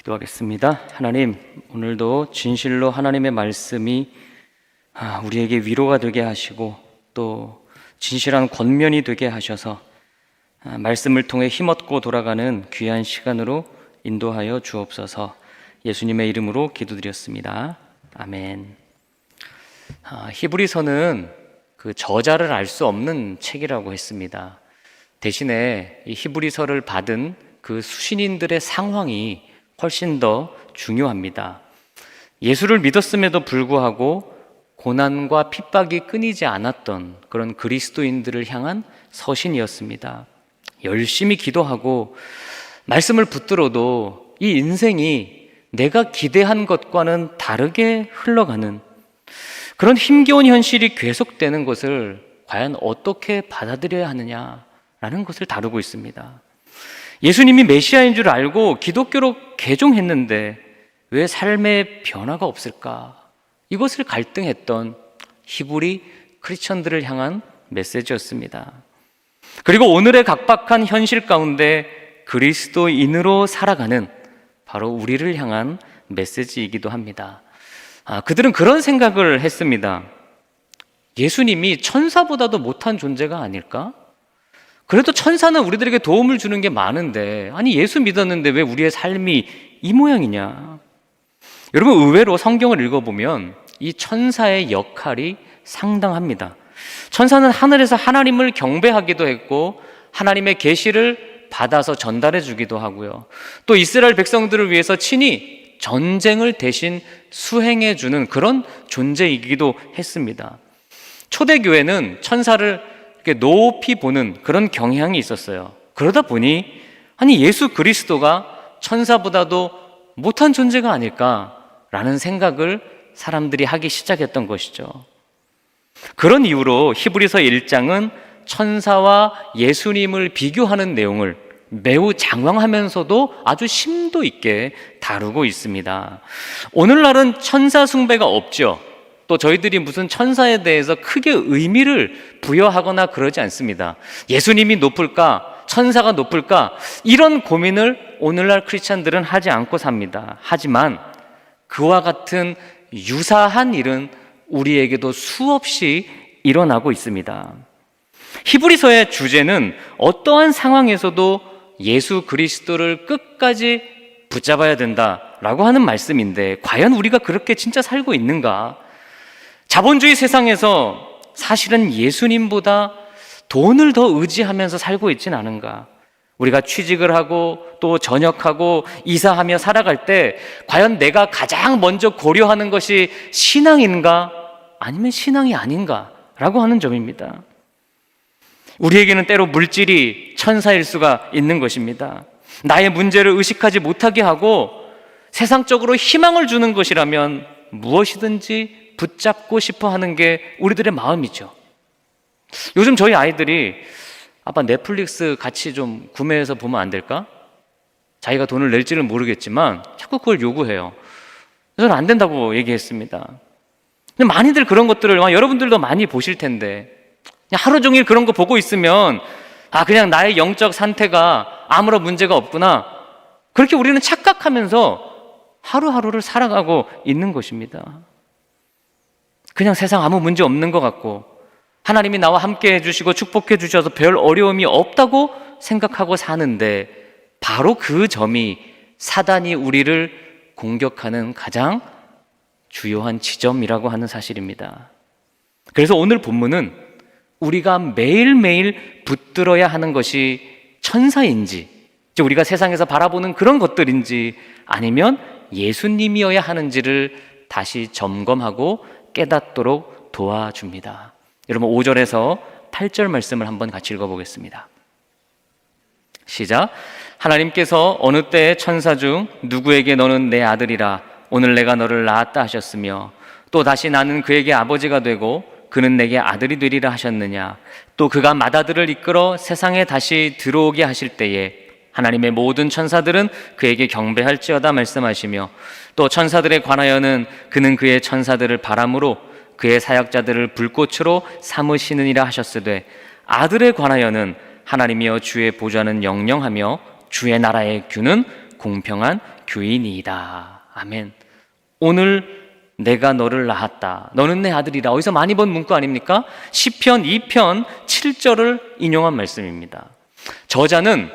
기도하겠습니다. 하나님, 오늘도 진실로 하나님의 말씀이 아, 우리에게 위로가 되게 하시고 또 진실한 권면이 되게 하셔서 아, 말씀을 통해 힘없고 돌아가는 귀한 시간으로 인도하여 주옵소서 예수님의 이름으로 기도드렸습니다. 아멘. 아, 히브리서는 그 저자를 알 수 없는 책이라고 했습니다. 대신에 이 히브리서를 받은 그 수신인들의 상황이 훨씬 더 중요합니다. 예수를 믿었음에도 불구하고 고난과 핍박이 끊이지 않았던 그런 그리스도인들을 향한 서신이었습니다. 열심히 기도하고 말씀을 붙들어도 이 인생이 내가 기대한 것과는 다르게 흘러가는 그런 힘겨운 현실이 계속되는 것을 과연 어떻게 받아들여야 하느냐라는 것을 다루고 있습니다. 예수님이 메시아인 줄 알고 기독교로 개종했는데 왜 삶의 변화가 없을까? 이것을 갈등했던 히브리 크리스천들을 향한 메시지였습니다. 그리고 오늘의 각박한 현실 가운데 그리스도인으로 살아가는 바로 우리를 향한 메시지이기도 합니다. 아, 그들은 그런 생각을 했습니다. 예수님이 천사보다도 못한 존재가 아닐까? 그래도 천사는 우리들에게 도움을 주는 게 많은데, 아니, 예수 믿었는데 왜 우리의 삶이 이 모양이냐? 여러분, 의외로 성경을 읽어보면 이 천사의 역할이 상당합니다. 천사는 하늘에서 하나님을 경배하기도 했고, 하나님의 계시를 받아서 전달해 주기도 하고요. 또 이스라엘 백성들을 위해서 친히 전쟁을 대신 수행해 주는 그런 존재이기도 했습니다. 초대교회는 천사를 높이 보는 그런 경향이 있었어요. 그러다 보니 아니 예수 그리스도가 천사보다도 못한 존재가 아닐까라는 생각을 사람들이 하기 시작했던 것이죠. 그런 이유로 히브리서 1장은 천사와 예수님을 비교하는 내용을 매우 장황하면서도 아주 심도 있게 다루고 있습니다. 오늘날은 천사 숭배가 없죠. 또 저희들이 무슨 천사에 대해서 크게 의미를 부여하거나 그러지 않습니다. 예수님이 높을까? 천사가 높을까? 이런 고민을 오늘날 크리스찬들은 하지 않고 삽니다. 하지만 그와 같은 유사한 일은 우리에게도 수없이 일어나고 있습니다. 히브리서의 주제는 어떠한 상황에서도 예수 그리스도를 끝까지 붙잡아야 된다라고 하는 말씀인데 과연 우리가 그렇게 진짜 살고 있는가? 자본주의 세상에서 사실은 예수님보다 돈을 더 의지하면서 살고 있진 않은가? 우리가 취직을 하고 또 전역하고 이사하며 살아갈 때 과연 내가 가장 먼저 고려하는 것이 신앙인가? 아니면 신앙이 아닌가? 라고 하는 점입니다. 우리에게는 때로 물질이 천사일 수가 있는 것입니다. 나의 문제를 의식하지 못하게 하고 세상적으로 희망을 주는 것이라면 무엇이든지 붙잡고 싶어 하는 게 우리들의 마음이죠. 요즘 저희 아이들이 아빠 넷플릭스 같이 좀 구매해서 보면 안 될까? 자기가 돈을 낼지는 모르겠지만 자꾸 그걸 요구해요. 저는 안 된다고 얘기했습니다. 근데 많이들 그런 것들을 아마 여러분들도 많이 보실 텐데 하루 종일 그런 거 보고 있으면 아 그냥 나의 영적 상태가 아무런 문제가 없구나 그렇게 우리는 착각하면서 하루하루를 살아가고 있는 것입니다. 그냥 세상 아무 문제 없는 것 같고 하나님이 나와 함께 해주시고 축복해 주셔서 별 어려움이 없다고 생각하고 사는데 바로 그 점이 사단이 우리를 공격하는 가장 주요한 지점이라고 하는 사실입니다. 그래서 오늘 본문은 우리가 매일매일 붙들어야 하는 것이 천사인지, 즉 우리가 세상에서 바라보는 그런 것들인지 아니면 예수님이어야 하는지를 다시 점검하고 깨닫도록 도와줍니다. 여러분 5절에서 8절 말씀을 한번 같이 읽어보겠습니다. 시작. 하나님께서 어느 때에 천사 중 누구에게 너는 내 아들이라 오늘 내가 너를 낳았다 하셨으며 또 다시 나는 그에게 아버지가 되고 그는 내게 아들이 되리라 하셨느냐 또 그가 맏아들을 이끌어 세상에 다시 들어오게 하실 때에 하나님의 모든 천사들은 그에게 경배할지어다 말씀하시며 또 천사들에 관하여는 그는 그의 천사들을 바람으로 그의 사역자들을 불꽃으로 삼으시느니라 하셨으되 아들에 관하여는 하나님이여 주의 보좌는 영영하며 주의 나라의 규는 공평한 교인이다. 아멘. 오늘 내가 너를 낳았다. 너는 내 아들이다. 어디서 많이 본 문구 아닙니까? 시편 2편 7절을 인용한 말씀입니다. 저자는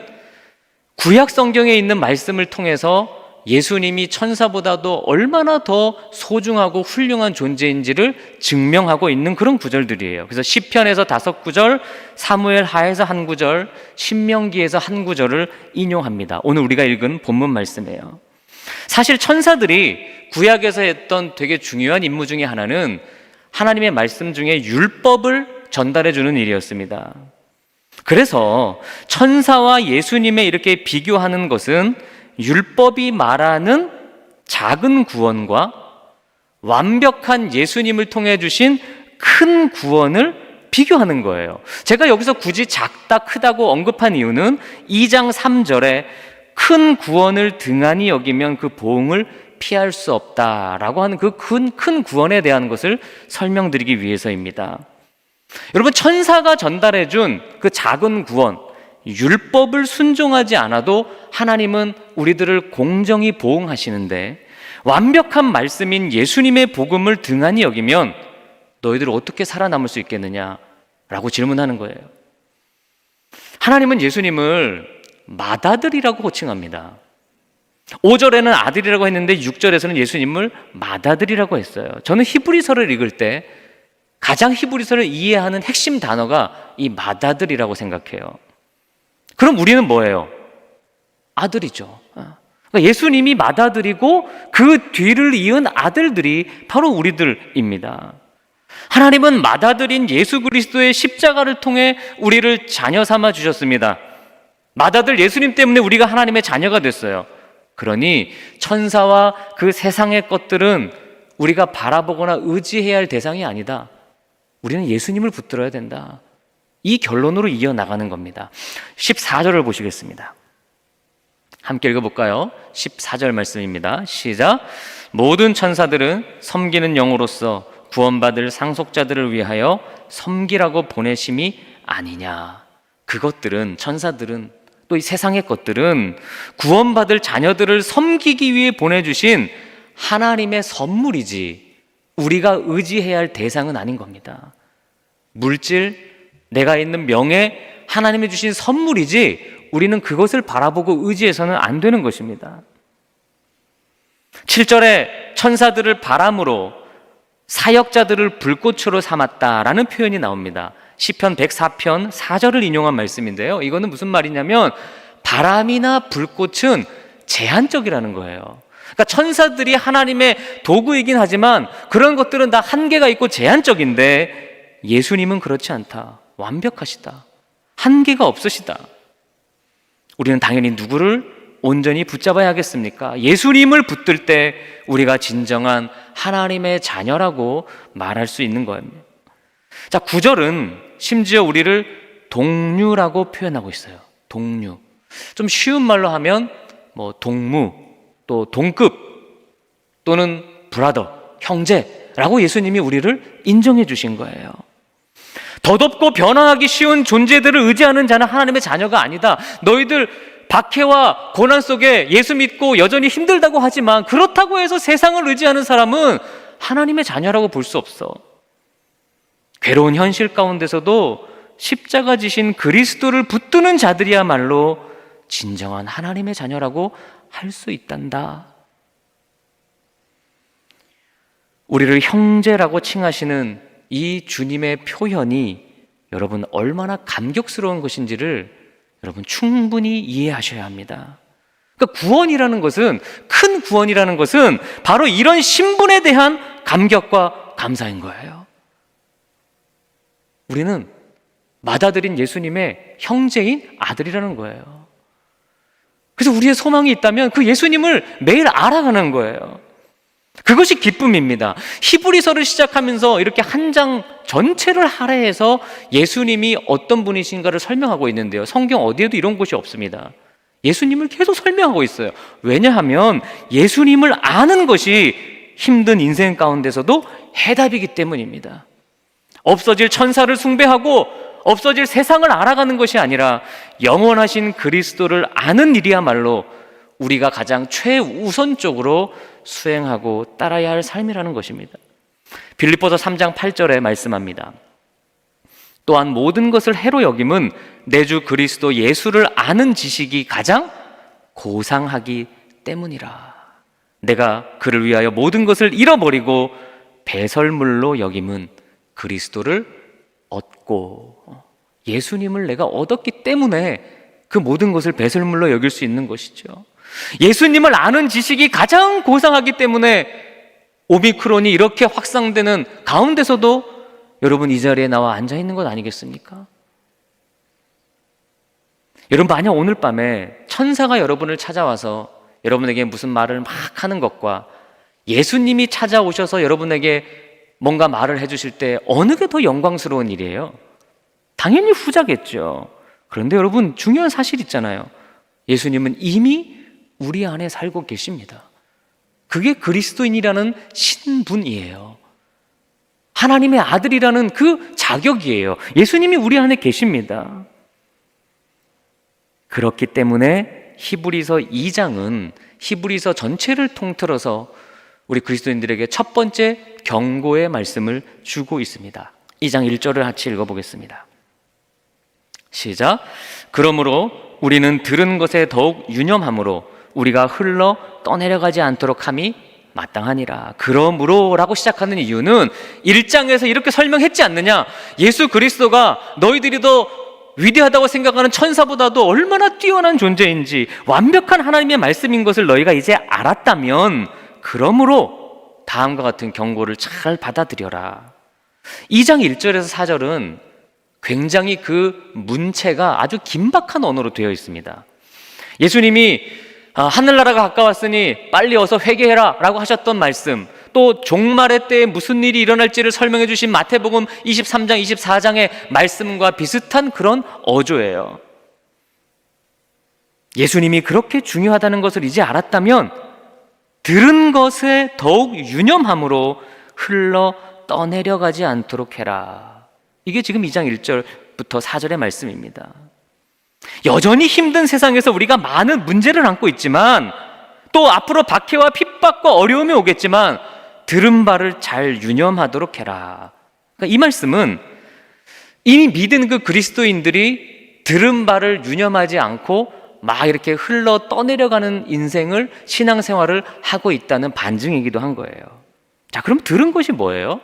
구약 성경에 있는 말씀을 통해서 예수님이 천사보다도 얼마나 더 소중하고 훌륭한 존재인지를 증명하고 있는 그런 구절들이에요. 그래서 시편에서 다섯 구절, 사무엘 하에서 한 구절, 신명기에서 한 구절을 인용합니다. 오늘 우리가 읽은 본문 말씀이에요. 사실 천사들이 구약에서 했던 되게 중요한 임무 중에 하나는 하나님의 말씀 중에 율법을 전달해 주는 일이었습니다. 그래서 천사와 예수님의 이렇게 비교하는 것은 율법이 말하는 작은 구원과 완벽한 예수님을 통해 주신 큰 구원을 비교하는 거예요. 제가 여기서 굳이 작다, 크다고 언급한 이유는 2장 3절에 큰 구원을 등한히 여기면 그 보응을 피할 수 없다라고 하는 그 큰 큰 구원에 대한 것을 설명드리기 위해서입니다. 여러분 천사가 전달해 준 그 작은 구원 율법을 순종하지 않아도 하나님은 우리들을 공정히 보응하시는데 완벽한 말씀인 예수님의 복음을 등한히 여기면 너희들 어떻게 살아남을 수 있겠느냐 라고 질문하는 거예요. 하나님은 예수님을 맏아들이라고 호칭합니다. 5절에는 아들이라고 했는데 6절에서는 예수님을 맏아들이라고 했어요. 저는 히브리서를 읽을 때 가장 히브리서를 이해하는 핵심 단어가 이 맏아들이라고 생각해요. 그럼 우리는 뭐예요? 아들이죠. 그러니까 예수님이 맏아들이고 그 뒤를 이은 아들들이 바로 우리들입니다. 하나님은 맏아들인 예수 그리스도의 십자가를 통해 우리를 자녀 삼아 주셨습니다. 맏아들 예수님 때문에 우리가 하나님의 자녀가 됐어요. 그러니 천사와 그 세상의 것들은 우리가 바라보거나 의지해야 할 대상이 아니다. 우리는 예수님을 붙들어야 된다. 이 결론으로 이어나가는 겁니다. 14절을 보시겠습니다. 함께 읽어볼까요? 14절 말씀입니다. 시작. 모든 천사들은 섬기는 영으로서 구원받을 상속자들을 위하여 섬기라고 보내심이 아니냐. 그것들은, 천사들은, 또 이 세상의 것들은 구원받을 자녀들을 섬기기 위해 보내주신 하나님의 선물이지, 우리가 의지해야 할 대상은 아닌 겁니다. 물질, 내가 있는 명예, 하나님이 주신 선물이지 우리는 그것을 바라보고 의지해서는 안 되는 것입니다. 7절에 천사들을 바람으로 사역자들을 불꽃으로 삼았다라는 표현이 나옵니다. 시편 104편 4절을 인용한 말씀인데요. 이거는 무슨 말이냐면 바람이나 불꽃은 제한적이라는 거예요. 그러니까 천사들이 하나님의 도구이긴 하지만 그런 것들은 다 한계가 있고 제한적인데 예수님은 그렇지 않다. 완벽하시다. 한계가 없으시다. 우리는 당연히 누구를 온전히 붙잡아야 하겠습니까? 예수님을 붙들 때 우리가 진정한 하나님의 자녀라고 말할 수 있는 겁니다. 자, 구절은 심지어 우리를 동류라고 표현하고 있어요. 동류. 좀 쉬운 말로 하면 뭐 동무, 또 동급, 또는 브라더, 형제라고 예수님이 우리를 인정해 주신 거예요. 더덥고 변화하기 쉬운 존재들을 의지하는 자는 하나님의 자녀가 아니다. 너희들 박해와 고난 속에 예수 믿고 여전히 힘들다고 하지만 그렇다고 해서 세상을 의지하는 사람은 하나님의 자녀라고 볼 수 없어. 괴로운 현실 가운데서도 십자가 지신 그리스도를 붙드는 자들이야말로 진정한 하나님의 자녀라고 할 수 있단다. 우리를 형제라고 칭하시는 이 주님의 표현이 여러분 얼마나 감격스러운 것인지를 여러분 충분히 이해하셔야 합니다. 그러니까 구원이라는 것은 큰 구원이라는 것은 바로 이런 신분에 대한 감격과 감사인 거예요. 우리는 맏아들인 예수님의 형제인 아들이라는 거예요. 그래서 우리의 소망이 있다면 그 예수님을 매일 알아가는 거예요. 그것이 기쁨입니다. 히브리서를 시작하면서 이렇게 한 장 전체를 할애해서 예수님이 어떤 분이신가를 설명하고 있는데요. 성경 어디에도 이런 곳이 없습니다. 예수님을 계속 설명하고 있어요. 왜냐하면 예수님을 아는 것이 힘든 인생 가운데서도 해답이기 때문입니다. 없어질 천사를 숭배하고 없어질 세상을 알아가는 것이 아니라 영원하신 그리스도를 아는 일이야말로 우리가 가장 최우선적으로 수행하고 따라야 할 삶이라는 것입니다. 빌립보서 3장 8절에 말씀합니다. 또한 모든 것을 해로 여김은 내 주 그리스도 예수를 아는 지식이 가장 고상하기 때문이라. 내가 그를 위하여 모든 것을 잃어버리고 배설물로 여김은 그리스도를 얻고 예수님을 내가 얻었기 때문에 그 모든 것을 배설물로 여길 수 있는 것이죠. 예수님을 아는 지식이 가장 고상하기 때문에 오미크론이 이렇게 확산되는 가운데서도 여러분 이 자리에 나와 앉아 있는 것 아니겠습니까? 여러분 만약 오늘 밤에 천사가 여러분을 찾아와서 여러분에게 무슨 말을 막 하는 것과 예수님이 찾아오셔서 여러분에게 뭔가 말을 해주실 때 어느 게 더 영광스러운 일이에요? 당연히 후자겠죠. 그런데 여러분 중요한 사실 있잖아요. 예수님은 이미 우리 안에 살고 계십니다. 그게 그리스도인이라는 신분이에요. 하나님의 아들이라는 그 자격이에요. 예수님이 우리 안에 계십니다. 그렇기 때문에 히브리서 2장은 히브리서 전체를 통틀어서 우리 그리스도인들에게 첫 번째 경고의 말씀을 주고 있습니다. 2장 1절을 같이 읽어보겠습니다. 시작. 그러므로 우리는 들은 것에 더욱 유념함으로 우리가 흘러 떠내려가지 않도록 함이 마땅하니라. 그러므로라고 시작하는 이유는 1장에서 이렇게 설명했지 않느냐? 예수 그리스도가 너희들이 더 위대하다고 생각하는 천사보다도 얼마나 뛰어난 존재인지 완벽한 하나님의 말씀인 것을 너희가 이제 알았다면 그러므로 다음과 같은 경고를 잘 받아들여라. 2장 1절에서 4절은 굉장히 그 문체가 아주 긴박한 언어로 되어 있습니다. 예수님이 아, 하늘나라가 가까웠으니 빨리 어서 회개해라 라고 하셨던 말씀 또 종말의 때에 무슨 일이 일어날지를 설명해 주신 마태복음 23장 24장의 말씀과 비슷한 그런 어조예요 예수님이 그렇게 중요하다는 것을 이제 알았다면 들은 것에 더욱 유념함으로 흘러 떠내려가지 않도록 해라 이게 지금 2장 1절부터 4절의 말씀입니다 여전히 힘든 세상에서 우리가 많은 문제를 안고 있지만 또 앞으로 박해와 핍박과 어려움이 오겠지만 들은 바를 잘 유념하도록 해라. 그러니까 이 말씀은 이미 믿은 그 그리스도인들이 들은 바를 유념하지 않고 막 이렇게 흘러 떠내려가는 인생을 신앙생활을 하고 있다는 반증이기도 한 거예요. 자, 그럼 들은 것이 뭐예요?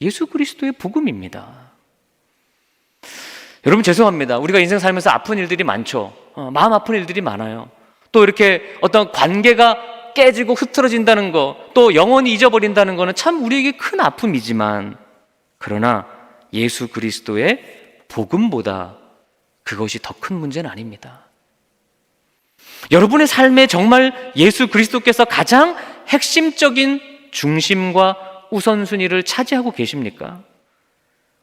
예수 그리스도의 복음입니다. 여러분 죄송합니다. 우리가 인생 살면서 아픈 일들이 많죠. 어, 마음 아픈 일들이 많아요. 또 이렇게 어떤 관계가 깨지고 흐트러진다는 거, 또 영원히 잊어버린다는 거는 참 우리에게 큰 아픔이지만, 그러나 예수 그리스도의 복음보다 그것이 더 큰 문제는 아닙니다. 여러분의 삶에 정말 예수 그리스도께서 가장 핵심적인 중심과 우선순위를 차지하고 계십니까?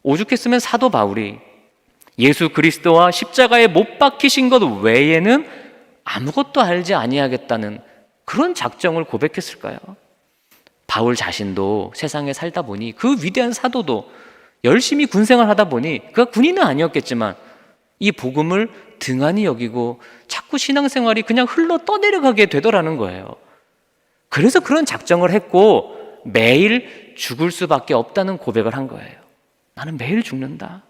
오죽했으면 사도 바울이 예수 그리스도와 십자가에 못 박히신 것 외에는 아무것도 알지 아니하겠다는 그런 작정을 고백했을까요? 바울 자신도 세상에 살다 보니 그 위대한 사도도 열심히 군생활 하다 보니 그가 군인은 아니었겠지만 이 복음을 등한히 여기고 자꾸 신앙생활이 그냥 흘러 떠내려가게 되더라는 거예요. 그래서 그런 작정을 했고 매일 죽을 수밖에 없다는 고백을 한 거예요. 나는 매일 죽는다.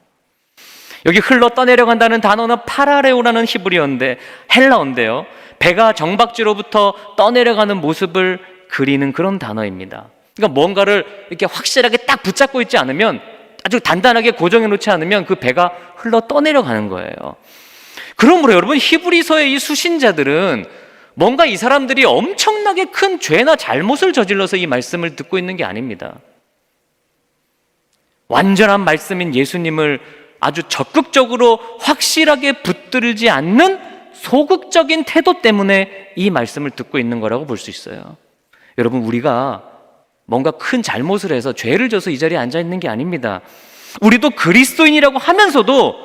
여기 흘러 떠내려간다는 단어는 파라레오라는 히브리어인데 헬라어인데요. 배가 정박지로부터 떠내려가는 모습을 그리는 그런 단어입니다. 그러니까 뭔가를 이렇게 확실하게 딱 붙잡고 있지 않으면 아주 단단하게 고정해 놓지 않으면 그 배가 흘러 떠내려가는 거예요. 그러므로 여러분 히브리서의 이 수신자들은 뭔가 이 사람들이 엄청나게 큰 죄나 잘못을 저질러서 이 말씀을 듣고 있는 게 아닙니다. 완전한 말씀인 예수님을 아주 적극적으로 확실하게 붙들지 않는 소극적인 태도 때문에 이 말씀을 듣고 있는 거라고 볼 수 있어요. 여러분, 우리가 뭔가 큰 잘못을 해서 죄를 져서 이 자리에 앉아 있는 게 아닙니다. 우리도 그리스도인이라고 하면서도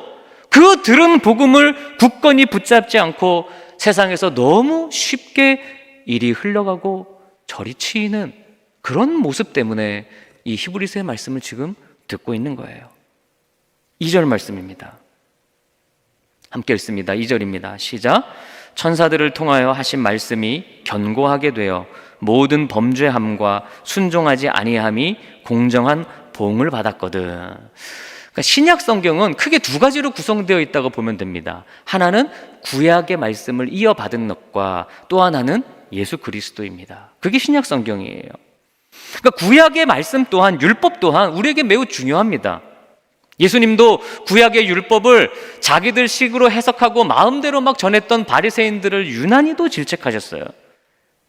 그 들은 복음을 굳건히 붙잡지 않고 세상에서 너무 쉽게 일이 흘러가고 저리 치이는 그런 모습 때문에 이 히브리서의 말씀을 지금 듣고 있는 거예요. 2절 말씀입니다. 함께 읽습니다. 2절입니다. 시작. 천사들을 통하여 하신 말씀이 견고하게 되어 모든 범죄함과 순종하지 아니함이 공정한 보응을 받았거든. 그러니까 신약 성경은 크게 두 가지로 구성되어 있다고 보면 됩니다. 하나는 구약의 말씀을 이어받은 것과 또 하나는 예수 그리스도입니다. 그게 신약 성경이에요. 그러니까 구약의 말씀 또한 율법 또한 우리에게 매우 중요합니다. 예수님도 구약의 율법을 자기들 식으로 해석하고 마음대로 막 전했던 바리새인들을 유난히도 질책하셨어요.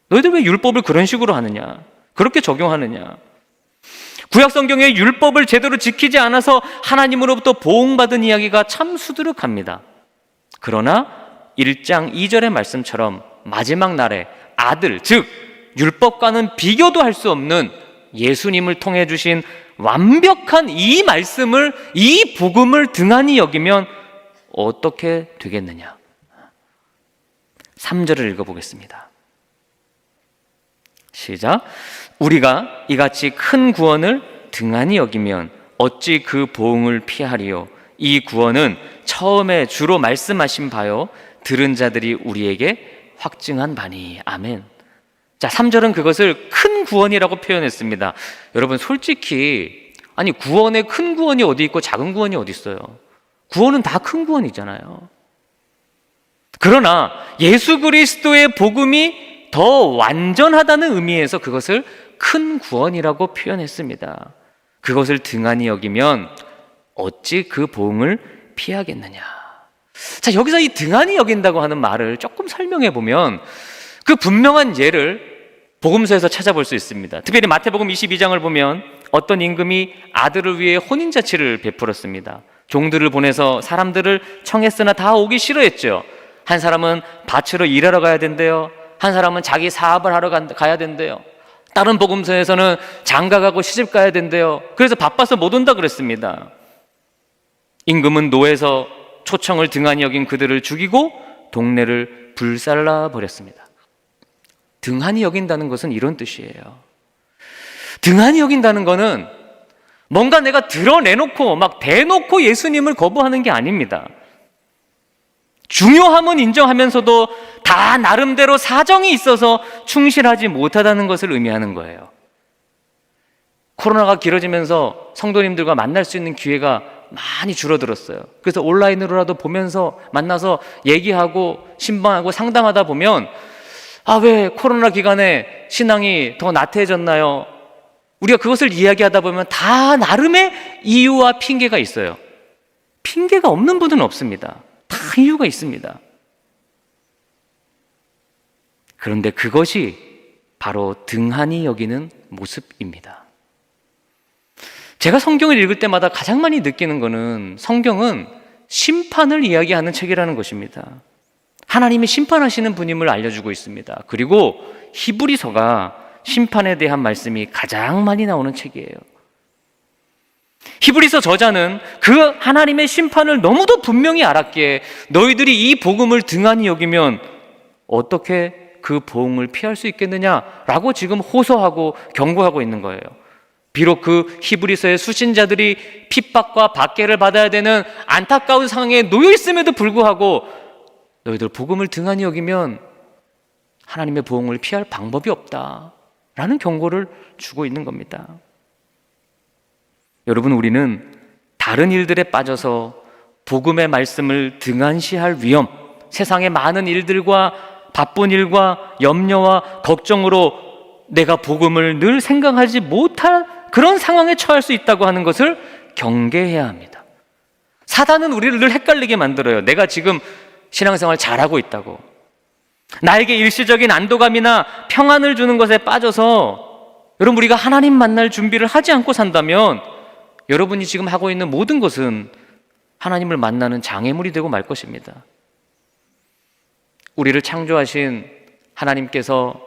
너희들 왜 율법을 그런 식으로 하느냐? 그렇게 적용하느냐? 구약 성경의 율법을 제대로 지키지 않아서 하나님으로부터 보응받은 이야기가 참 수두룩합니다. 그러나 1장 2절의 말씀처럼 마지막 날에 아들, 즉 율법과는 비교도 할 수 없는 예수님을 통해 주신 완벽한 이 말씀을 이 복음을 등한히 여기면 어떻게 되겠느냐? 3절을 읽어 보겠습니다. 시작. 우리가 이같이 큰 구원을 등한히 여기면 어찌 그 보응을 피하리요? 이 구원은 처음에 주로 말씀하신 바요. 들은 자들이 우리에게 확증한 바니. 아멘. 자, 3절은 그것을 큰 구원이라고 표현했습니다. 여러분, 솔직히, 아니, 구원에 큰 구원이 어디 있고 작은 구원이 어디 있어요? 구원은 다 큰 구원이잖아요. 그러나 예수 그리스도의 복음이 더 완전하다는 의미에서 그것을 큰 구원이라고 표현했습니다. 그것을 등한히 여기면 어찌 그 보응을 피하겠느냐. 자, 여기서 이 등한히 여긴다고 하는 말을 조금 설명해 보면 그 분명한 예를 복음서에서 찾아볼 수 있습니다. 특별히 마태복음 22장을 보면 어떤 임금이 아들을 위해 혼인자치를 베풀었습니다. 종들을 보내서 사람들을 청했으나 다 오기 싫어했죠. 한 사람은 밭으로 일하러 가야 된대요. 한 사람은 자기 사업을 하러 간- 가야 된대요. 다른 복음서에서는 장가 가고 시집 가야 된대요. 그래서 바빠서 못 온다 그랬습니다. 임금은 노에서 초청을 등한히 여긴 그들을 죽이고 동네를 불살라 버렸습니다. 등한히 여긴다는 것은 이런 뜻이에요. 등한히 여긴다는 것은 뭔가 내가 드러내놓고 막 대놓고 예수님을 거부하는 게 아닙니다. 중요함은 인정하면서도 다 나름대로 사정이 있어서 충실하지 못하다는 것을 의미하는 거예요. 코로나가 길어지면서 성도님들과 만날 수 있는 기회가 많이 줄어들었어요. 그래서 온라인으로라도 보면서 만나서 얘기하고 신방하고 상담하다 보면 아, 왜 코로나 기간에 신앙이 더 나태해졌나요? 우리가 그것을 이야기하다 보면 다 나름의 이유와 핑계가 있어요. 핑계가 없는 분은 없습니다. 다 이유가 있습니다. 그런데 그것이 바로 등한히 여기는 모습입니다. 제가 성경을 읽을 때마다 가장 많이 느끼는 것은 성경은 심판을 이야기하는 책이라는 것입니다. 하나님이 심판하시는 분임을 알려주고 있습니다. 그리고 히브리서가 심판에 대한 말씀이 가장 많이 나오는 책이에요. 히브리서 저자는 그 하나님의 심판을 너무도 분명히 알았기에 너희들이 이 복음을 등한히 여기면 어떻게 그 보응을 피할 수 있겠느냐라고 지금 호소하고 경고하고 있는 거예요. 비록 그 히브리서의 수신자들이 핍박과 박해를 받아야 되는 안타까운 상황에 놓여 있음에도 불구하고 너희들 복음을 등한히 여기면 하나님의 보응을 피할 방법이 없다 라는 경고를 주고 있는 겁니다. 여러분 우리는 다른 일들에 빠져서 복음의 말씀을 등한시할 위험, 세상의 많은 일들과 바쁜 일과 염려와 걱정으로 내가 복음을 늘 생각하지 못할 그런 상황에 처할 수 있다고 하는 것을 경계해야 합니다. 사단은 우리를 늘 헷갈리게 만들어요. 내가 지금 신앙생활 잘하고 있다고. 나에게 일시적인 안도감이나 평안을 주는 것에 빠져서 여러분 우리가 하나님 만날 준비를 하지 않고 산다면 여러분이 지금 하고 있는 모든 것은 하나님을 만나는 장애물이 되고 말 것입니다. 우리를 창조하신 하나님께서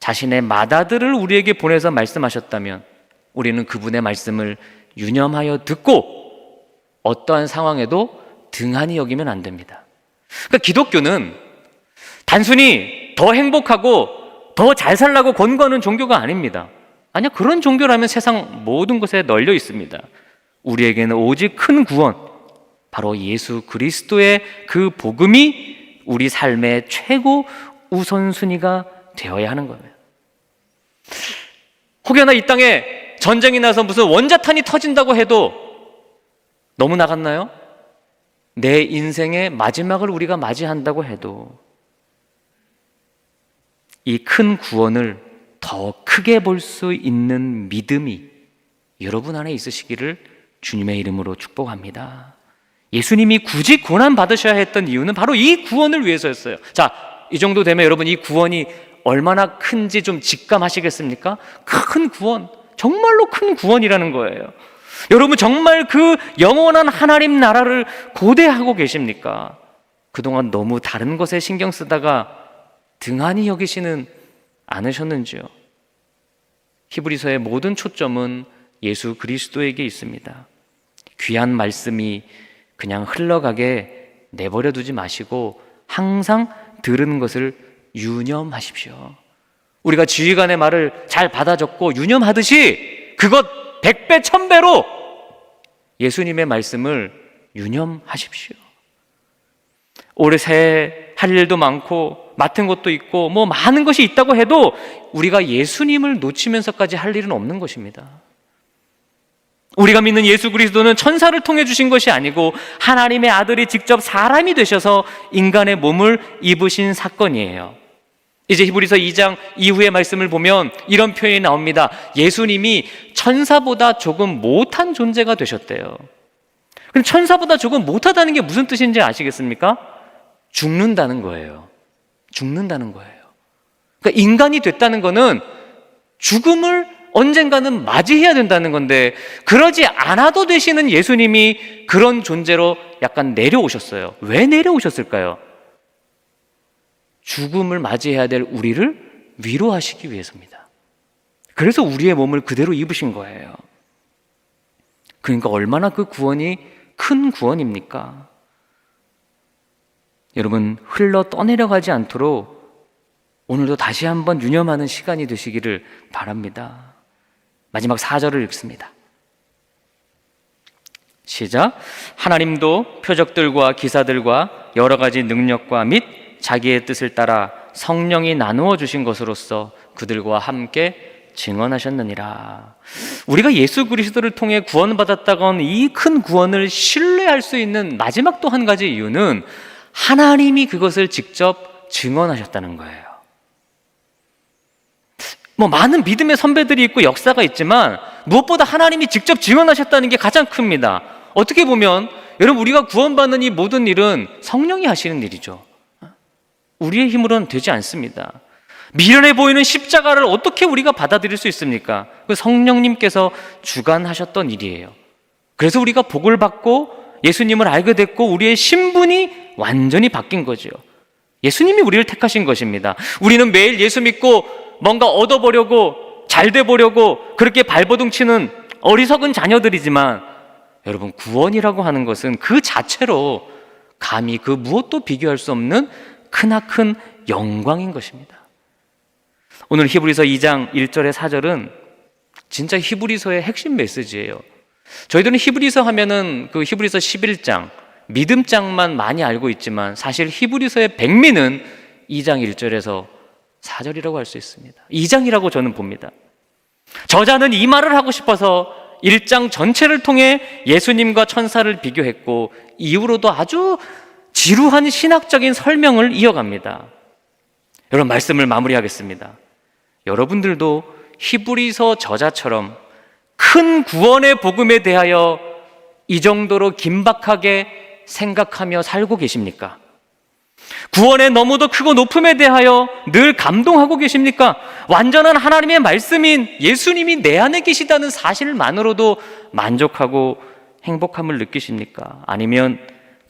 자신의 마다들을 우리에게 보내서 말씀하셨다면 우리는 그분의 말씀을 유념하여 듣고 어떠한 상황에도 등한히 여기면 안 됩니다. 그러니까 기독교는 단순히 더 행복하고 더 잘 살라고 권고하는 종교가 아닙니다. 아니야, 그런 종교라면 세상 모든 곳에 널려 있습니다. 우리에게는 오직 큰 구원, 바로 예수 그리스도의 그 복음이 우리 삶의 최고 우선순위가 되어야 하는 거예요. 혹여나 이 땅에 전쟁이 나서 무슨 원자탄이 터진다고 해도 너무 나갔나요? 내 인생의 마지막을 우리가 맞이한다고 해도 이 큰 구원을 더 크게 볼 수 있는 믿음이 여러분 안에 있으시기를 주님의 이름으로 축복합니다. 예수님이 굳이 고난 받으셔야 했던 이유는 바로 이 구원을 위해서였어요. 자, 이 정도 되면 여러분 이 구원이 얼마나 큰지 좀 직감하시겠습니까? 큰 구원, 정말로 큰 구원이라는 거예요. 여러분 정말 그 영원한 하나님 나라를 고대하고 계십니까? 그동안 너무 다른 것에 신경 쓰다가 등한히 여기시는 않으셨는지요? 히브리서의 모든 초점은 예수 그리스도에게 있습니다. 귀한 말씀이 그냥 흘러가게 내버려 두지 마시고 항상 들은 것을 유념하십시오. 우리가 지휘관의 말을 잘 받아 적고 유념하듯이 그것 백배 천배로 예수님의 말씀을 유념하십시오. 올해 새해 할 일도 많고 맡은 것도 있고 뭐 많은 것이 있다고 해도 우리가 예수님을 놓치면서까지 할 일은 없는 것입니다. 우리가 믿는 예수 그리스도는 천사를 통해 주신 것이 아니고 하나님의 아들이 직접 사람이 되셔서 인간의 몸을 입으신 사건이에요. 이제 히브리서 2장 이후의 말씀을 보면 이런 표현이 나옵니다. 예수님이 천사보다 조금 못한 존재가 되셨대요. 근데 천사보다 조금 못하다는 게 무슨 뜻인지 아시겠습니까? 죽는다는 거예요. 죽는다는 거예요. 그러니까 인간이 됐다는 거는 죽음을 언젠가는 맞이해야 된다는 건데 그러지 않아도 되시는 예수님이 그런 존재로 약간 내려오셨어요. 왜 내려오셨을까요? 죽음을 맞이해야 될 우리를 위로하시기 위해서입니다. 그래서 우리의 몸을 그대로 입으신 거예요. 그러니까 얼마나 그 구원이 큰 구원입니까? 여러분, 흘러 떠내려가지 않도록 오늘도 다시 한번 유념하는 시간이 되시기를 바랍니다. 마지막 4절을 읽습니다. 시작. 하나님도 표적들과 기사들과 여러 가지 능력과 및 자기의 뜻을 따라 성령이 나누어 주신 것으로서 그들과 함께 증언하셨느니라. 우리가 예수 그리스도를 통해 구원받았다건 이 큰 구원을 신뢰할 수 있는 마지막 또 한 가지 이유는 하나님이 그것을 직접 증언하셨다는 거예요. 뭐 많은 믿음의 선배들이 있고 역사가 있지만 무엇보다 하나님이 직접 증언하셨다는 게 가장 큽니다. 어떻게 보면 여러분 우리가 구원받는 이 모든 일은 성령이 하시는 일이죠. 우리의 힘으로는 되지 않습니다. 미련해 보이는 십자가를 어떻게 우리가 받아들일 수 있습니까? 그 성령님께서 주관하셨던 일이에요. 그래서 우리가 복을 받고 예수님을 알게 됐고 우리의 신분이 완전히 바뀐 거죠. 예수님이 우리를 택하신 것입니다. 우리는 매일 예수 믿고 뭔가 얻어보려고 잘 돼 보려고 그렇게 발버둥 치는 어리석은 자녀들이지만 여러분 구원이라고 하는 것은 그 자체로 감히 그 무엇도 비교할 수 없는 크나큰 영광인 것입니다. 오늘 히브리서 2장 1절의 4절은 진짜 히브리서의 핵심 메시지예요. 저희들은 히브리서 하면은 그 히브리서 11장 믿음장만 많이 알고 있지만 사실 히브리서의 백미는 2장 1절에서 4절이라고 할 수 있습니다. 2장이라고 저는 봅니다. 저자는 이 말을 하고 싶어서 1장 전체를 통해 예수님과 천사를 비교했고 이후로도 아주 지루한 신학적인 설명을 이어갑니다. 여러분 말씀을 마무리하겠습니다. 여러분들도 히브리서 저자처럼 큰 구원의 복음에 대하여 이 정도로 긴박하게 생각하며 살고 계십니까? 구원의 너무도 크고 높음에 대하여 늘 감동하고 계십니까? 완전한 하나님의 말씀인 예수님이 내 안에 계시다는 사실만으로도 만족하고 행복함을 느끼십니까? 아니면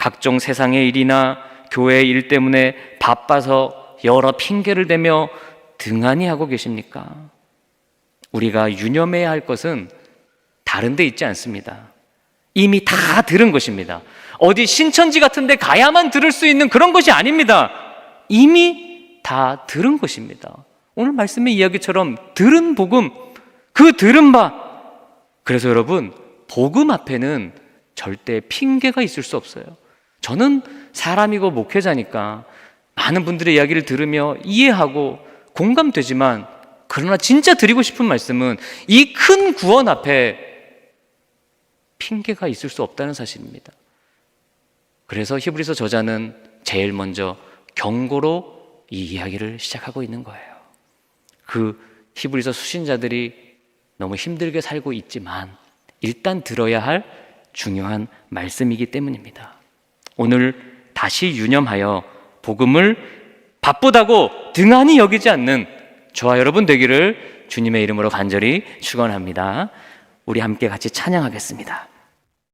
각종 세상의 일이나 교회 일 때문에 바빠서 여러 핑계를 대며 등한히 하고 계십니까? 우리가 유념해야 할 것은 다른 데 있지 않습니다. 이미 다 들은 것입니다. 어디 신천지 같은 데 가야만 들을 수 있는 그런 것이 아닙니다. 이미 다 들은 것입니다. 오늘 말씀의 이야기처럼 들은 복음, 그 들은 바. 그래서 여러분, 복음 앞에는 절대 핑계가 있을 수 없어요. 저는 사람이고 목회자니까 많은 분들의 이야기를 들으며 이해하고 공감되지만 그러나 진짜 드리고 싶은 말씀은 이 큰 구원 앞에 핑계가 있을 수 없다는 사실입니다. 그래서 히브리서 저자는 제일 먼저 경고로 이 이야기를 시작하고 있는 거예요. 그 히브리서 수신자들이 너무 힘들게 살고 있지만 일단 들어야 할 중요한 말씀이기 때문입니다. 오늘 다시 유념하여 복음을 바쁘다고 등한히 여기지 않는 저와 여러분 되기를 주님의 이름으로 간절히 축원합니다. 우리 함께 같이 찬양하겠습니다.